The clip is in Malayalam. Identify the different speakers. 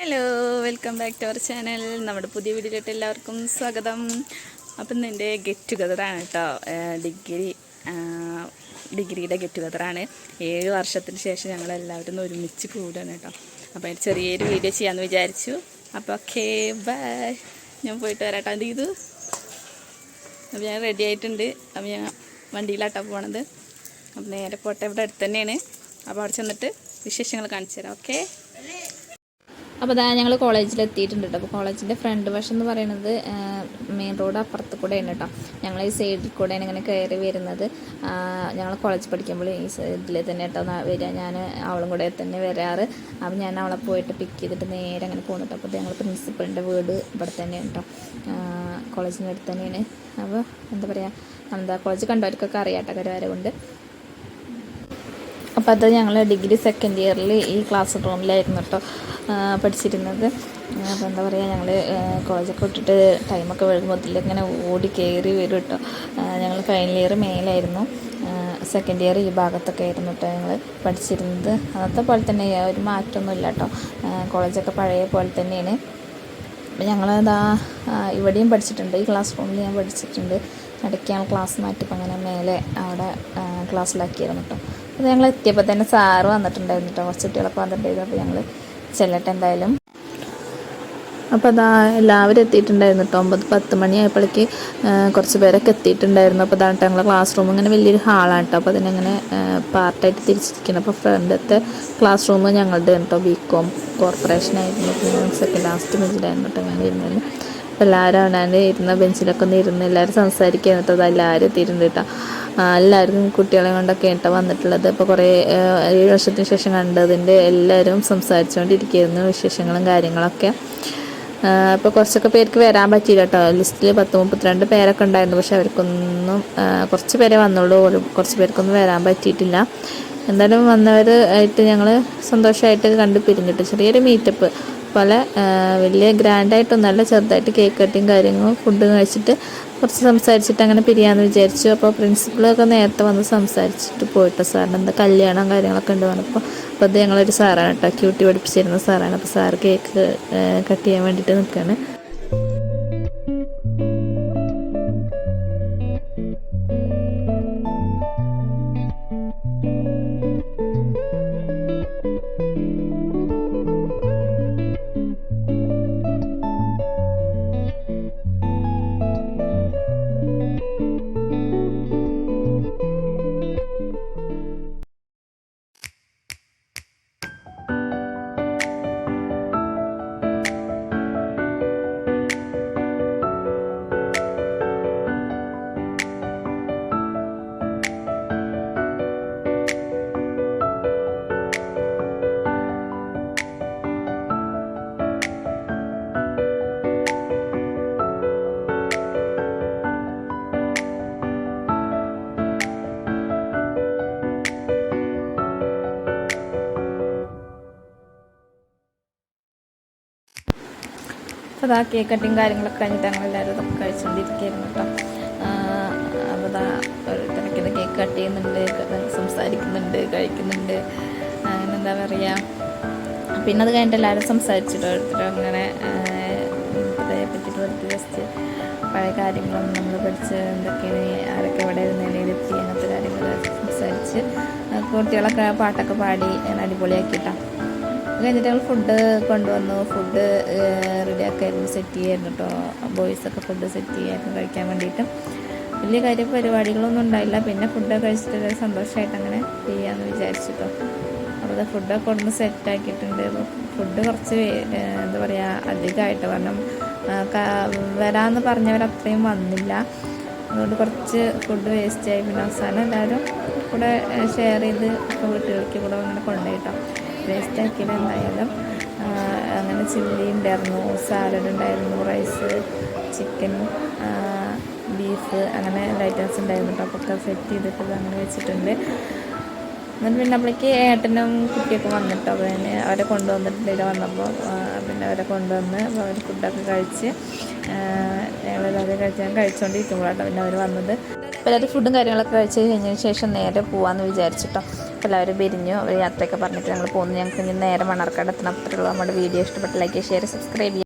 Speaker 1: Hello welcome back to our channel നമ്മുടെ പുതിയ വീഡിയോയിലോട്ട് എല്ലാവർക്കും സ്വാഗതം. അപ്പം എന്റെ ഗെറ്റ് ടുഗദറാണ് കേട്ടോ ഡിഗ്രി ഡിഗ്രിയുടെ ഗെറ്റ് ടുഗദറാണ് ഏഴ് വർഷത്തിന് ശേഷം ഞങ്ങൾ എല്ലാവരും ഒരുമിച്ച് കൂടുകയാണ് കേട്ടോ അപ്പോൾ ചെറിയൊരു വീഡിയോ ചെയ്യാമെന്ന് വിചാരിച്ചു. അപ്പോൾ ഓക്കെ ബൈ ഞാൻ പോയിട്ട് വരാട്ടോ. എന്ത് ചെയ്തു? അപ്പോൾ ഞാൻ റെഡി ആയിട്ടുണ്ട്. അപ്പോൾ ഞാൻ വണ്ടിയിലാട്ടോ പോണത്. അപ്പോൾ നേരെ പോട്ടെ ഇവിടെ അടുത്ത് തന്നെയാണ്. അപ്പോൾ അവിടെ ചെന്നിട്ട് വിശേഷങ്ങൾ കാണിച്ചു തരാം. ഓക്കെ അപ്പോൾ അതാ ഞങ്ങൾ കോളേജിൽ എത്തിയിട്ടുണ്ട് കേട്ടോ അപ്പോൾ കോളേജിന്റെ ഫ്രണ്ട് വശം എന്ന് പറയുന്നത് മെയിൻ റോഡ് അപ്പുറത്ത് കൂടെയാണ് കേട്ടോ ഞങ്ങൾ ഈ സൈഡിൽ കൂടെയാണ് ഇങ്ങനെ കയറി വരുന്നത്. ഞങ്ങൾ കോളേജ് പഠിക്കുമ്പോൾ ഈ ഇതിൽ തന്നെ കേട്ടോ വരിക ഞാൻ അവളും കൂടെ തന്നെ വരാറ്. അപ്പോൾ ഞാൻ അവളെ പോയിട്ട് പിക്ക് ചെയ്തിട്ട് നേരെ അങ്ങനെ പോകുന്നുണ്ട് അപ്പോൾ ഞങ്ങൾ പ്രിൻസിപ്പളിന്റെ വീട് ഇവിടെ തന്നെയാണ് കേട്ടോ കോളേജിന്റെ അടുത്ത് തന്നെയാണ്. അപ്പോൾ എന്താ പറയുക എന്താ കോളേജ് കണ്ടവർക്കൊക്കെ അറിയാം കേട്ടോ കരവര കൊണ്ട് അപ്പോൾ അത് ഞങ്ങൾ ഡിഗ്രി സെക്കൻഡ് ഇയറിൽ ഈ ക്ലാസ് റൂമിലായിരുന്നു കേട്ടോ പഠിച്ചിരുന്നത്. അപ്പോൾ എന്താ പറയുക ഞങ്ങൾ കോളേജൊക്കെ വിട്ടിട്ട് ടൈമൊക്കെ വരുമ്പോൾ ഇങ്ങനെ ഓടി കയറി വരും കേട്ടോ ഞങ്ങൾ ഫൈനൽ ഇയർ മേലായിരുന്നു. സെക്കൻഡ് ഇയർ ഈ ഭാഗത്തൊക്കെ ആയിരുന്നു കേട്ടോ ഞങ്ങൾ പഠിച്ചിരുന്നത്. അന്നത്തെ പോലെ തന്നെ ഒരു മാറ്റമൊന്നുമില്ല കേട്ടോ കോളേജൊക്കെ പഴയ പോലെ തന്നെയാണ്. അപ്പം ഞങ്ങളതാ ഇവിടെയും പഠിച്ചിട്ടുണ്ട്. ഈ ക്ലാസ് റൂമിൽ ഞാൻ പഠിച്ചിട്ടുണ്ട്. ഇടയ്ക്ക് ഞങ്ങൾ ക്ലാസ് മാറ്റിയപ്പോൾ അങ്ങനെ മേലെ അവിടെ ക്ലാസ്സിലാക്കിയിരുന്നു കേട്ടോ അപ്പോൾ ഞങ്ങൾ എത്തിയപ്പോൾ തന്നെ സാറ് വന്നിട്ടുണ്ടായിരുന്നു കേട്ടോ കുറച്ച് കുട്ടികളൊക്കെ വന്നിട്ടുണ്ടായിരുന്നു. അപ്പോൾ ഞങ്ങൾ ചെല്ലട്ടെ എന്തായാലും. അപ്പോൾ അതാ എല്ലാവരും എത്തിയിട്ടുണ്ടായിരുന്നു കേട്ടോ ഒമ്പത് പത്ത് മണിയായപ്പോഴേക്ക് കുറച്ച് പേരൊക്കെ എത്തിയിട്ടുണ്ടായിരുന്നു. അപ്പോൾ അതാണ് ഞങ്ങളുടെ ക്ലാസ് റൂം ഇങ്ങനെ വലിയൊരു ഹാളാണ് കേട്ടോ അപ്പോൾ അതിനങ്ങനെ പാർട്ടായിട്ട് തിരിച്ചിരിക്കണം. അപ്പോൾ ഫ്രണ്ടത്തെ ക്ലാസ് റൂം ഞങ്ങളുടെ കേട്ടോ ബി കോം കോർപ്പറേഷനായിരുന്നു ആയിരുന്നു. സെക്കൻഡ് ലാസ്റ്റ് ബെഞ്ചിലായിരുന്നു കേട്ടോ ഞാൻ ഇരുന്നത്. എല്ലാവരും അവനാണ്ട് ഇരുന്ന ബെഞ്ചിലൊക്കെ ഒന്ന് ഇരുന്ന് എല്ലാവരും സംസാരിക്കുക എന്നിട്ടത് എല്ലാവരും എത്തിയിട്ടുണ്ട് എല്ലാവർക്കും കുട്ടികളെ കൊണ്ടൊക്കെ കേട്ടോ വന്നിട്ടുള്ളത്. ഇപ്പോൾ കുറേ ഏഴ് വർഷത്തിന് ശേഷം കണ്ടതിന്റെ എല്ലാവരും സംസാരിച്ചുകൊണ്ടിരിക്കുകയായിരുന്നു വിശേഷങ്ങളും കാര്യങ്ങളൊക്കെ. അപ്പോൾ കുറച്ചൊക്കെ പേർക്ക് വരാൻ പറ്റിയില്ല കേട്ടോ. ലിസ്റ്റിൽ പത്ത് മുപ്പത്തിരണ്ട് പേരൊക്കെ ഉണ്ടായിരുന്നു. പക്ഷെ അവർക്കൊന്നും കുറച്ച് പേരെ വന്നുള്ളൂ. കുറച്ച് പേർക്കൊന്നും വരാൻ പറ്റിയിട്ടില്ല. എന്തായാലും വന്നവർ ആയിട്ട് ഞങ്ങൾ സന്തോഷമായിട്ട് കണ്ട് പിരിഞ്ഞിട്ട് ചെറിയൊരു മീറ്റപ്പ് പോലെ വലിയ ഗ്രാൻഡായിട്ടൊന്നല്ല ചെറുതായിട്ട് കേക്ക് കട്ടിങ് കാര്യങ്ങളും ഫുഡ് കഴിച്ചിട്ട് കുറച്ച് സംസാരിച്ചിട്ട് അങ്ങനെ പിരിയാന്ന് വിചാരിച്ചു. അപ്പോൾ പ്രിൻസിപ്പളൊക്കെ നേരത്തെ വന്ന് സംസാരിച്ചിട്ട് പോയിട്ട് സാറിന് എന്താ കല്യാണം കാര്യങ്ങളൊക്കെ ഉണ്ട് പറഞ്ഞപ്പോൾ അപ്പോൾ അത് ഞങ്ങളൊരു സാറാണ് കേട്ടോ. ക്യൂട്ടി പഠിപ്പിച്ചിരുന്ന സാറാണ് അപ്പോൾ സാർ കേക്ക് കട്ട് ചെയ്യാൻ വേണ്ടിയിട്ട് നിൽക്കുകയാണ് അപ്പോൾ ആ കേക്ക് കട്ടിങ് കാര്യങ്ങളൊക്കെ കഴിഞ്ഞിട്ട് ഞങ്ങൾ എല്ലാവരും ഇതൊക്കെ കഴിച്ചുകൊണ്ടിരിക്കുകയായിരുന്നു കേട്ടോ. അപ്പോൾ അതാ ഓരോരുത്തരൊക്കെ കേക്ക് കട്ട് ചെയ്യുന്നുണ്ട് സംസാരിക്കുന്നുണ്ട് കഴിക്കുന്നുണ്ട്. അങ്ങനെ എന്താ പറയുക പിന്നെ അത് കഴിഞ്ഞിട്ട് എല്ലാവരും സംസാരിച്ചിട്ട് ഓരോരുത്തരും അങ്ങനെ ഇതേ പറ്റിയിട്ട് വെറുതെ ജസ്റ്റ് പഴയ കാര്യങ്ങളൊന്നും നമ്മൾ പഠിച്ച് എന്തൊക്കെയാണ് ആരൊക്കെ എവിടെ നിലയിലെത്തി അങ്ങനത്തെ കാര്യങ്ങൾ സംസാരിച്ച് കുട്ടികളൊക്കെ പാട്ടൊക്കെ പാടി അടിപൊളിയാക്കിയിട്ടാണ് കഴിഞ്ഞിട്ട് ഞങ്ങൾ ഫുഡ് കൊണ്ടുവന്നു. ഫുഡ് റെഡിയാക്കായിരുന്നു സെറ്റ് ചെയ്യായിരുന്നു കേട്ടോ ബോയ്സൊക്കെ ഫുഡ് സെറ്റ് ചെയ്യായിരുന്നു കഴിക്കാൻ വേണ്ടിയിട്ട്. വലിയ കാര്യ പരിപാടികളൊന്നും ഉണ്ടായില്ല. പിന്നെ ഫുഡ് കഴിച്ചിട്ട് സന്തോഷമായിട്ട് അങ്ങനെ ചെയ്യാമെന്ന് വിചാരിച്ചു കേട്ടോ അപ്പോൾ ഫുഡൊക്കെ കൊണ്ടുവന്ന് സെറ്റ് ആക്കിയിട്ടുണ്ട്. ഫുഡ് കുറച്ച് എന്താ പറയുക അധികമായിട്ട് കാരണം വരാമെന്ന് പറഞ്ഞവർ അത്രയും വന്നില്ല. അതുകൊണ്ട് കുറച്ച് ഫുഡ് വേസ്റ്റ് ആയി. പിന്നെ അവസാനം എല്ലാവരും കൂടെ ഷെയർ ചെയ്ത് ഇപ്പോൾ വീട്ടുകളിലേക്ക് കൂടെ അങ്ങനെ കൊണ്ടുപോയിട്ടോ വേസ്റ്റ് ആക്കിയത് എന്തായാലും അങ്ങനെ ചില്ലി ഉണ്ടായിരുന്നു സാലഡ് ഉണ്ടായിരുന്നു റൈസ് ചിക്കൻ ബീഫ് അങ്ങനെ ഐറ്റംസ് ഉണ്ടായിരുന്നു. അപ്പോൾ ഒക്കെ സെറ്റ് ചെയ്തിട്ട് അങ്ങനെ വെച്ചിട്ടുണ്ട്. എന്നിട്ട് പിന്നെ അപ്പോഴേക്ക് ഏട്ടനും കുട്ടിയൊക്കെ വന്നിട്ടോ പിന്നെ അവരെ കൊണ്ടുവന്നിട്ടുണ്ട്. ഇവിടെ വന്നപ്പോൾ പിന്നെ അവരെ കൊണ്ടുവന്ന് അപ്പോൾ അവർ ഫുഡൊക്കെ കഴിച്ച് ഞങ്ങളെല്ലാവരും കഴിച്ച് ഞാൻ കഴിച്ചുകൊണ്ടിരിക്കുമ്പോഴാണ് പിന്നെ അവർ വന്നത്. അപ്പോൾ എല്ലാവരും ഫുഡും കാര്യങ്ങളൊക്കെ കഴിച്ച് കഴിഞ്ഞതിന് ശേഷം നേരെ പോകാമെന്ന് വിചാരിച്ചിട്ടോ. അപ്പോൾ എല്ലാവരും പിരിഞ്ഞു അവർ യാത്രയൊക്കെ പറഞ്ഞിട്ട് ഞങ്ങൾ പോകുന്നു ഞങ്ങൾക്ക് ഇനി നേരെ മണ്ണാർക്കാട് എത്തണം. അത്രയുള്ളൂ നമ്മുടെ വീഡിയോ ഇഷ്ടപ്പെട്ട ലൈക്ക് ഷെയർ സബ്സ്ക്രൈബ് ചെയ്യുക